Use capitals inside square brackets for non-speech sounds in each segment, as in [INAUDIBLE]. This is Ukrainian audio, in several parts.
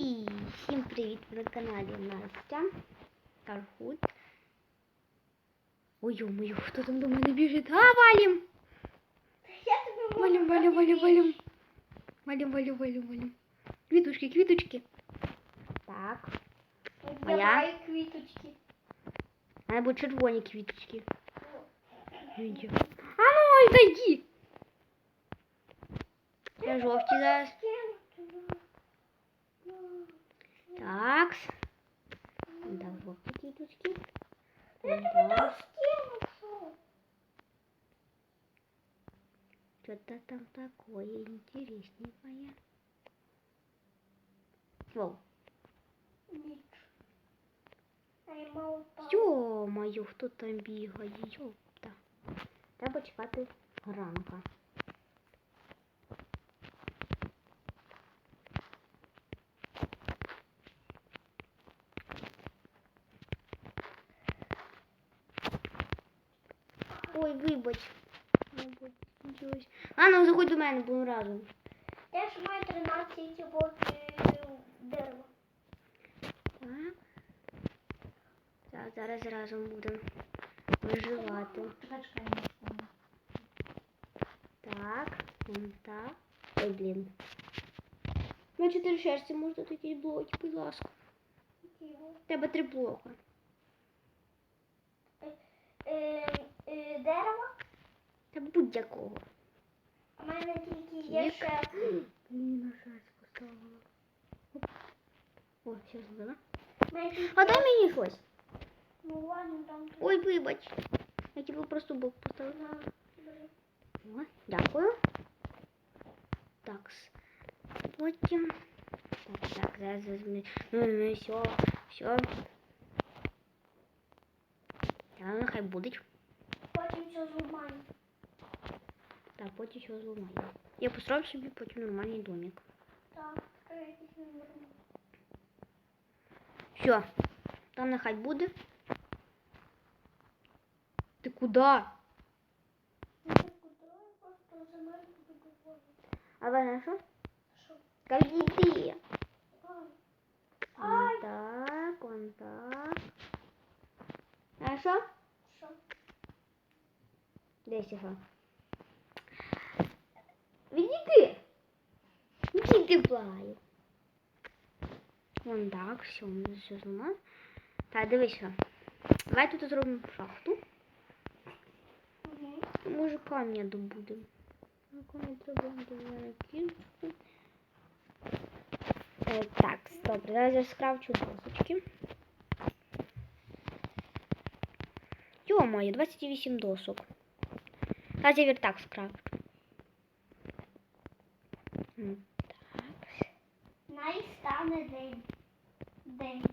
І всім привіт ви на каналі Настя Кархут. Ой, ё-моё, хто там до мене біжить? А, валім! Я тобі можу Валім, валім, валім, розповісти. валім. Валім, валім, валім, валім. Квіточки, квіточки. Так. Я Моя? маю квіточки. А не будуть червоні квіточки. Іди. А ну, отойди! Я жовті зараз. Так. Так, жовті квіточки. Так. Что-то там такое интересненькое. Воу. Йо-моє, хто там бігає, йопта. Треба чекати ранка. Ой, вибач. Вибач. А, ну заходь до мене, будемо разом. Я ж маю 13 років дерева. Так. Так, зараз разом будемо виживати. Так, вон так. Ой, блін. На чотири шерсті можна такі блоки, будь ласка. Треба три блока. Е, е, Дерево. Треба будь-якого. У мене тільки є ще. Блін, на шерсть поставила. О, все зробила. А дай мені щось. Ну ладно, там. Ой, вибач. Я тебе просто блок поставила. О, дякую. Так. Потім. Так, так, зараз візьму. Ну, ну, все, все. Та нехай будуть. Потім все зламаю. Так, потім все зламаю. Я построю собі потім нормальний домик. Так, третій номер. Все. Там нехай буде. Ти куди? Ну, так куди? Я просто за мною буду говорити. А вона Десь що? Відійди. Відійди, благаю. Вон так, все, все зламали. Так, дивись що. Давай тут зробимо шахту. Угу. Може камня добудемо. Камня треба мене кілька. Е, так, добре, зараз я скрафчу досочки. Йо-моє, 28 досок. Я вертак. М, Так. Найстане день. День.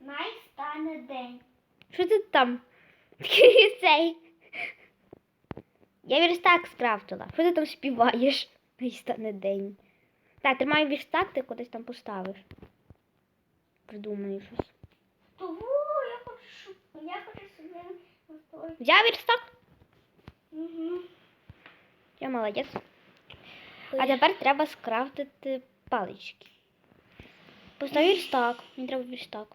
Найстане день. Що ти там? [LAUGHS] Цей. Я верстак скрафтила. Що ти там співаєш? Ай, стане день. Так, тримай верстак, ти кудись там поставиш. Придумаю щось. Того я хочу, я хочу. Взяв верстак? Угу. Я молодець. А тепер треба скрафтити палички. Постав верстак. Мені треба верстак.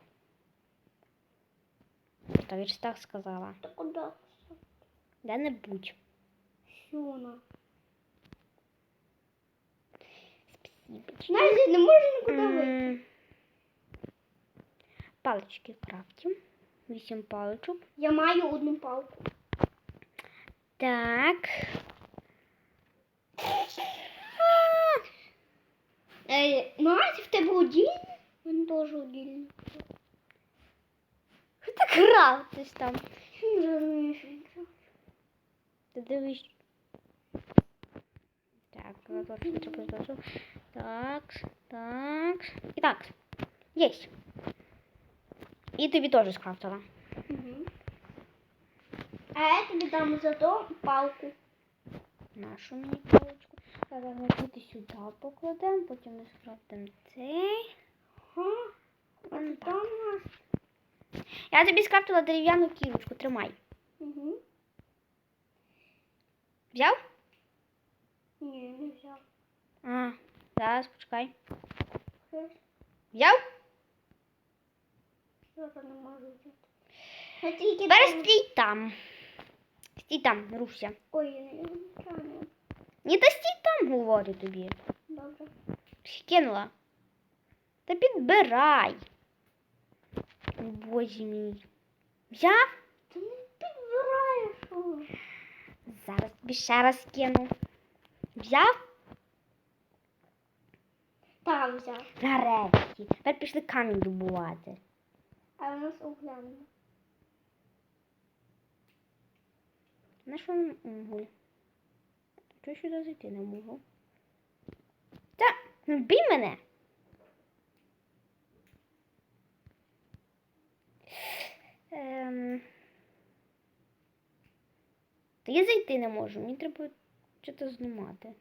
Постав верстак сказала. Та куди? Сюна. Спасибо. Навіть не можу нікуди вийти. Палички крафтим. Вісім паличок. Я маю одну палку. Так. Е, Настя, в тебе одільний? Він теж одільний. Що ти крафтиш там? Я не розумію, що він робить. Ти дивись. Так, зразу. Так, так. І так. Єсть. І тобі теж скрафтила. Мгм. А я тобі дам зато палку. Нашу мені паличку. Зараз ми тут сюди покладемо, потім ми скрафтимо цей. Ага. А там у нас? Я тобі скрафтила дерев'яну кірочку, тримай. Угу. Взяв? Ні, не взяв. А, Зараз, почекай. Взяв? Не можу Тепер там- стій там. Стій там, не. Ой, я не тягну. Ні, та стій там, говорю тобі. Добре. Кинула. Та підбирай. Боже мій. Взяв? Ти не підбираєш. Зараз тобі ще раз кину. Взяв? Так, взяв. Нарешті. Тепер пішли камінь добувати. А у нас оглянули. На що нам уголь? Чого сюди зайти не можу? Та, ну бій мене. Ем... Та я зайти не можу, мені треба щось знімати.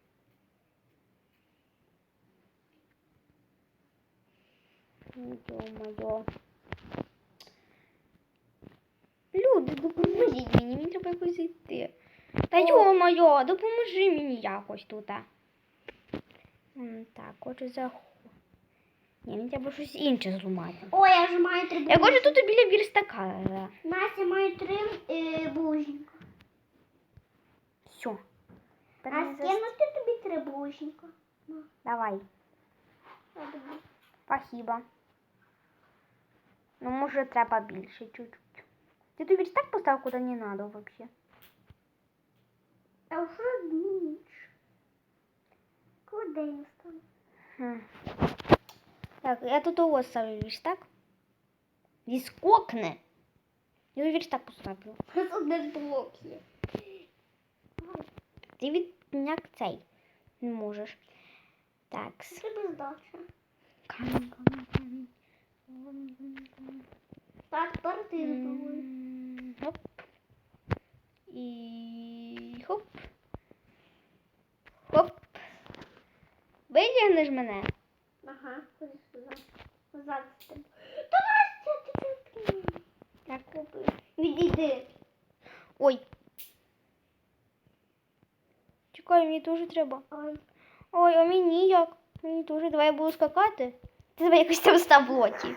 Йо-моє. Люди, допоможіть мені, мені треба якось зайти. Та йо-моє, допоможи мені якось тут. Так, хочу за... Ні, мені треба щось інше зламати. О, я вже маю три Я хочу тут біля вірстака. Настя має три е, булочника. Все. А скинути тобі три булочника? Давай. Спасибо. Ну, може, треба більше чуть-чуть. Ти тобі так постав, куди не надо вообще. А вже ніч. Коли день настане? Хм. Так, я тут его ставлю верстак. Відскокне. Я тут верстак поставлю. [LAUGHS] Тут один блок є. Ти відняк цей не можеш. Так. с- Тобі здача. Камінь, камінь, камінь. Тепер ти добувай. Хоп. І хоп. Хоп. Витягнеш мене. Ага, ходи сюди. Назад тебе. Ти? Так. Купи. Відійди. Ой. Чекай, мені теж треба. Ой. Ой, а мені як? Мені теж давай я буду скакати. Ти давай якось там став блоки.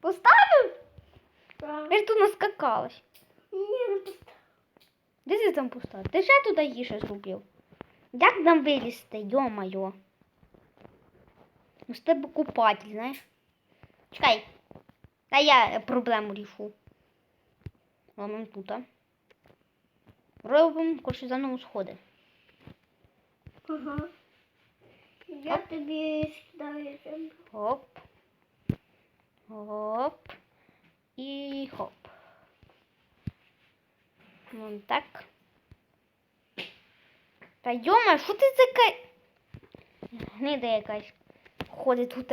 Поставив? Так. Я ж тут наскакалась. Ні, не постав. Де ти там поставив? Ти ще туди їше зробив. Як нам вилізти, йо-моє. Ну, з тебе купатель, знаєш. Чекай. Та я проблему рішу. Ламим тут. а. Робимо, коротше, заново сходи. Ага. Я тобі скидаю землю. Хоп. Хоп. І хоп. Вон так. Та йома, що ти така? Гнида якась ходить тут.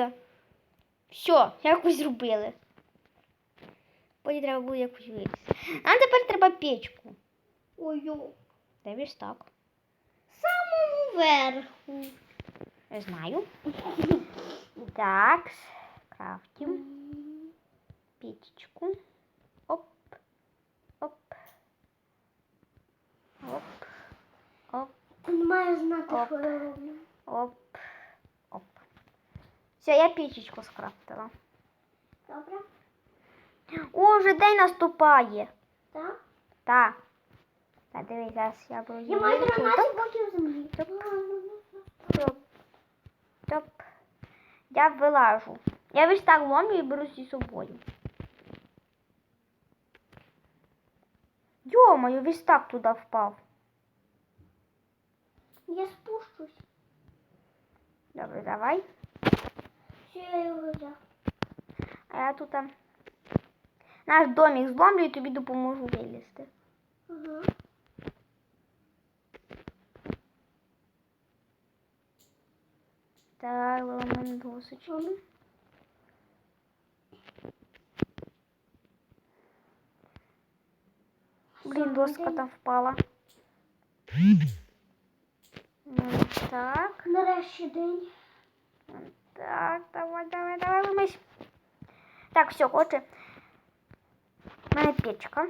Все, якось зробили. Потім треба буде якось вилізти. Нам тепер треба печку. Ой-ой. Вірш так? Самому верху. Я знаю. Так, крафтим. печечку. Оп, оп, оп, оп, Ти не маєш знати, Оп. що я роблю. оп, оп. Все, я печечку скрафтила. Добре? О, вже день наступає. Так? Так. Так, дивись, зараз я буду. Я маю 13 блоків землі. Так. Топ. Топ. Я вилажу. Я весь так ломлю і беру зі собою. Йо-моє, весь так туди впав. Я спущусь. Добре, давай. Все, я його взяв. А я тут там наш домик зломлю і тобі допоможу вилізти. Ага. Так, ламаємо досочки. Блін, доска там впала. Ну, Так. Нарешті день. Так, давай, давай, давай, вимись. Так, все, отже. У мене печка.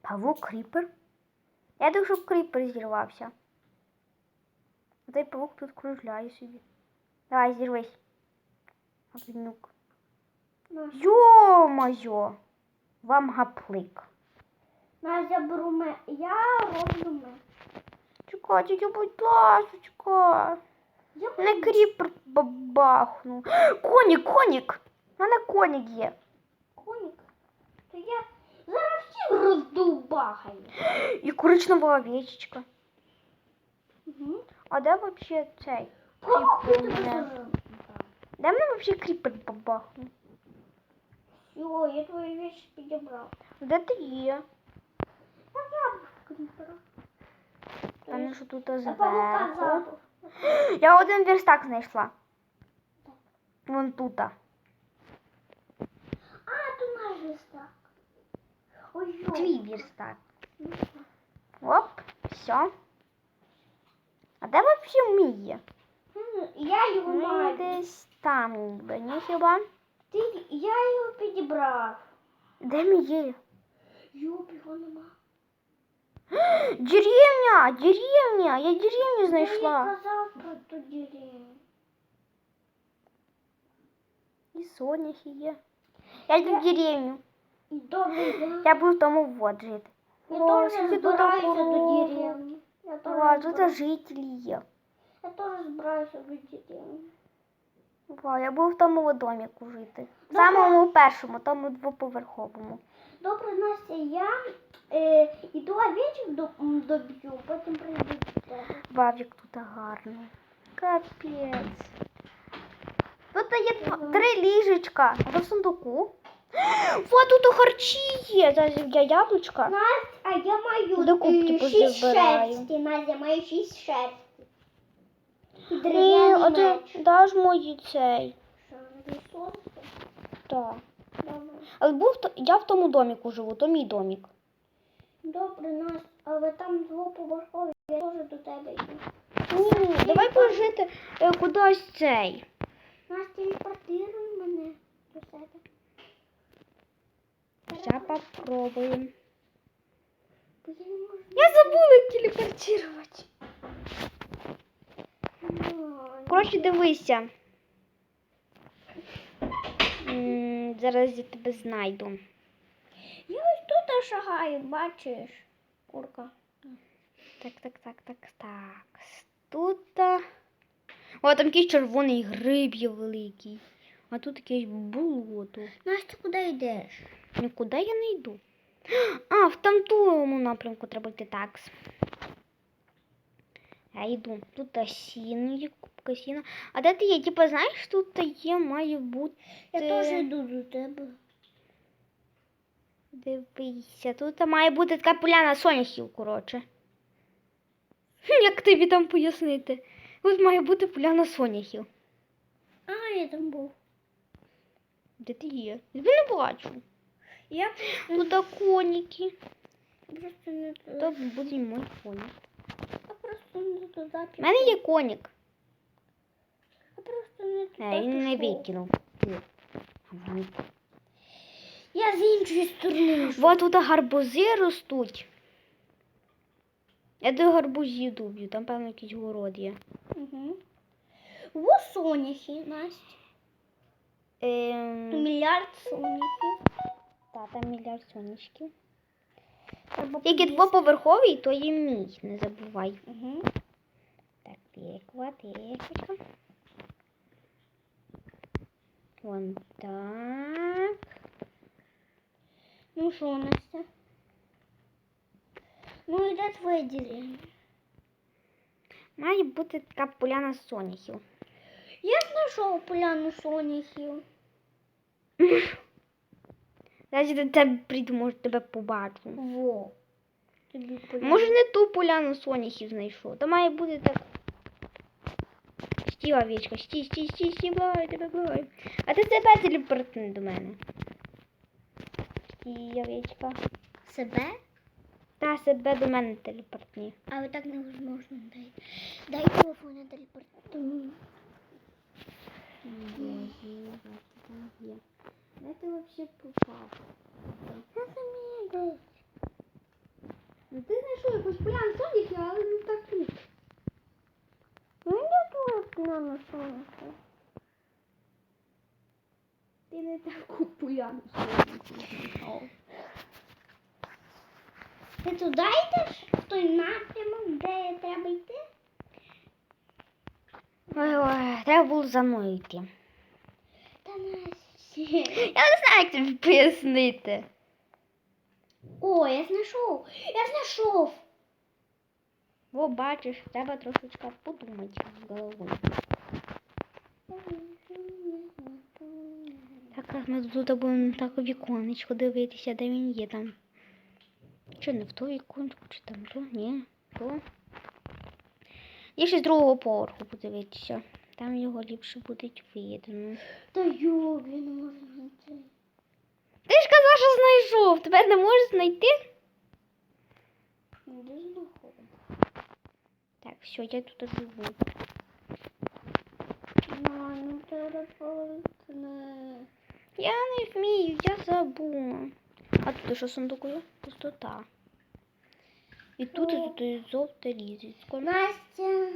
Павук, кріпер. Я думаю, щоб кріпер зірвався. А Цей павук тут кружляє собі. Давай, зірвись. Гапнюк. Йо-моє! Вам гаплик. Настя, беру ме. Я роблю ме. Чекай, тільки будь ласочка. Не кріпер бабахнув. Конік, конік! У мене конік є. коник. То я зараз всіх роздовбахаю. І коричнева овечечка. Угу. А де вообще цей? Павук, я Кріпер тебе у мене. зараз. Де мене вообще кріпер бабахнув? Все, я твої вещи підібрав. Де ти є? Так я був кріпера. Там ну що тут А павука зверху. забув. [GASPS] Я один верстак знайшла. Вон тут. А, тут наш листак. Ой, йо. Твій верстак. Ну, Оп, все. А де вообще мій? М, Я його Мій маю. десь там ніби, ні хіба? Ти, я його підібрав. Де мій є? Йоп, його нема. Деревня! Деревня! Я деревню Я знайшла. їй казав про ту деревню. І соняхи є. Я йду в деревню. І добрий день. Я буду в тому вот жити. Я О, теж скільки тут збираюся до корову. деревні. Я О, тут жителі є. Я теж збираюся до. Вау, я буду в тому доміку жити. В Добре. самому першому, тому двоповерховому. Добре, Настя, я е, іду овечок до, доб'ю, потім прийду до тебе. Тут гарно. Капець. Тут є два- три ліжечка. А в сундуку. Вот тут харчі є. Зараз я яблучка. Настя, а я маю е, шість позабираю. шерсті. Настя, я маю шість шерсті. І Ні, дерев'яний а меч. даш мої цей. Що, ресурси? Так. Добре. Але був то- я в тому доміку живу, то мій домік. Добре, Настя, але там двоповерхові, я теж до тебе йду. Ні, давай пожити е, кудись цей. Настя, телепортируй мене до себе. Попробуємо. Бо я забула телепортувати. Коротше, дивися. М, Зараз я тебе знайду. Я ось тут шагаю, бачиш, курка. Так, так, так, так, так. Тут. а, О, там якийсь червоний гриб є великий. А тут якесь болото. Настя, куди йдеш? Нікуди я не йду. А, в тому напрямку треба йти так. Я йду. Тут сіно є, купка сіна. А де ти є? Типа, знаєш, тут є, має бути. Я теж йду до тебе. Дивися, тут має бути така поляна соняхів, коротше. Як тобі там пояснити? Тут має бути поляна соняхів. А, я там був. Де ти є? Я не бачу. Я Тут коніки. просто не. То буде мій конік. Я просто не туди У мене є конік. Я просто не туди він не викинув. Я з іншої сторони. Вот тут гарбузи ростуть. Я до гарбузів дуб'ю, там, певно, якийсь город є. Угу. Во соняхи, Настя. Ем... Мільярд соняхів. Та, там мільярд. Треба Тільки двоповерховий, то є мій, не забувай. Угу. Так, тиква, тиквочка. Вон так. Ну що, Настя? Ну і де твоя деревня? Має бути така поляна соняхів. Я знайшов поляну соняхів. [LAUGHS] Я до тебе прийду, може тебе побачу. Во. Тобі. Може не ту поляну соняхів знайшов. То має бути так. Стій, овечка, стій, стій, стій, стій, благаю тебе, благаю. А ти себе телепортни до мене. Стій, овечка. себе? Та себе до мене телепортни. Але так невозможно. Дай, дай телефон, я телепортую. Попав? Я самі десь. Ну, Ти знайшов якусь поляну сонячку, але не таку. Ну, я тут поляну сонячку. Ти не таку поляну сонячку знайшов. Ти туди йдеш? В той напрямок, де треба йти? Ой, ой, треба було за мною йти. Та Настя. Я не знаю, як тобі пояснити. О, я знайшов. Я знайшов. О, бачиш, треба трошечки подумати головою. Так, ми тут будемо так у віконечко дивитися, де він є там. Чи не в то віконечко, чи там то? Ні, то. Є ще з другого поверху подивитися. Там його ліпше буде видно. Та йо, я не можу знайти. Ти ж казав, що знайшов. Тепер не можеш знайти? Де знаходить? Так, все, я тут живу. Мам, телефон. Я не вмію, я забула. А тут що сундук є? Пустота. І тут, і О. тут і жовте лізечко. Настя.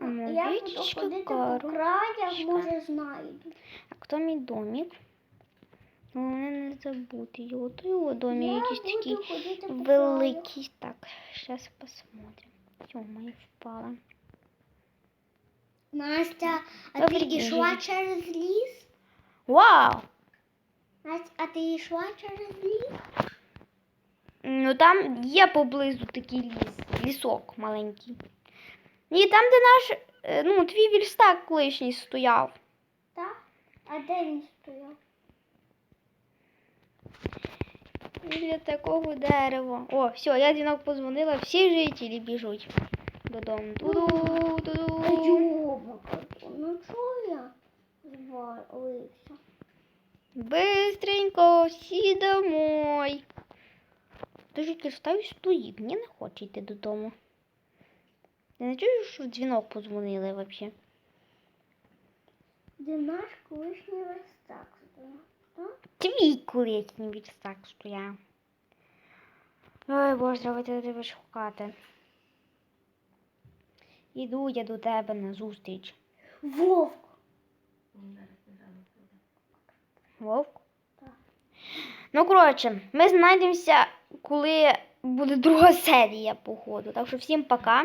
Ну, я буду ходити по краях, може знайду. А хто мій домик? Головне не забути його. То його домик якийсь такий великий. Так, зараз посмотрим. Тьома, впала. Настя, а ти йшла через ліс? Вау! Настя, а ти йшла через ліс? Ну там є поблизу такий ліс, лісок маленький. І там, де наш, е, ну, твій вільстак колишній стояв. Так? А де він стояв? Біля такого дерева. О, все, я дзвінок позвонила, всі жителі біжуть додому. Туду, А йоба, ну чого я звалився? Бистренько, всі домой. Житель став і стоїть, мені не хоче йти додому. Я не чую, що в дзвінок позвонили взагалі. Де наш колишній верстак стояв? Твій колишній вірстак стояв. Ой, боже, давайте тебе шукати. Іду я до тебе на зустріч. Вовк. Вовк? Так. Ну, коротше, ми знайдемося, коли буде друга серія, походу. Так що всім пока.